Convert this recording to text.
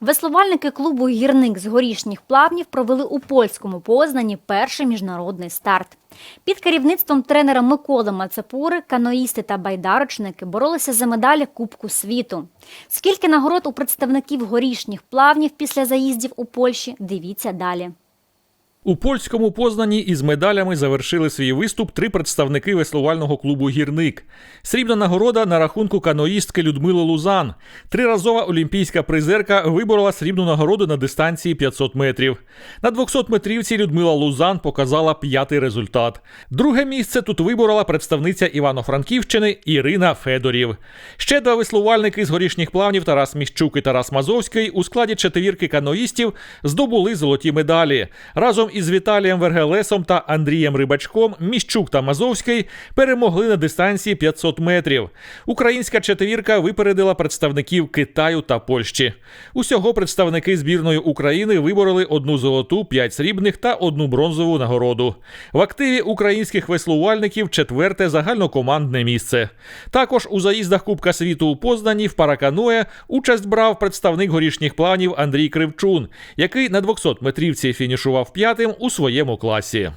Веслувальники клубу Гірник з горішніх плавнів провели у польському Познані перший міжнародний старт. Під керівництвом тренера Миколи Мацепури каноїсти та байдарочники боролися за медалі Кубку світу. Скільки нагород у представників горішніх плавнів після заїздів у Польщі, дивіться далі. У польському Познані із медалями завершили свій виступ три представники веслувального клубу Гірник. Срібна нагорода на рахунку каноїстки Людмили Лузан. Триразова олімпійська призерка виборола срібну нагороду на дистанції 500 метрів. На 200 метрівці Людмила Лузан показала п'ятий результат. Друге місце тут виборола представниця Івано-Франківщини Ірина Федорів. Ще два веслувальники з горішніх плавнів Тарас Міщук і Тарас Мазовський у складі четвірки каноїстів здобули золоті медалі. Разом із Віталієм Вергелесом та Андрієм Рибачком Міщук та Мазовський перемогли на дистанції 500 метрів. Українська четвірка випередила представників Китаю та Польщі. Усього представники збірної України вибороли одну золоту, п'ять срібних та одну бронзову нагороду. В активі українських веслувальників четверте загальнокомандне місце. Також у заїздах Кубка світу у Познані в Параканоє участь брав представник горішніх планів Андрій Кривчун, який на 200 метрівці фінішував п'ятим у своєму класі.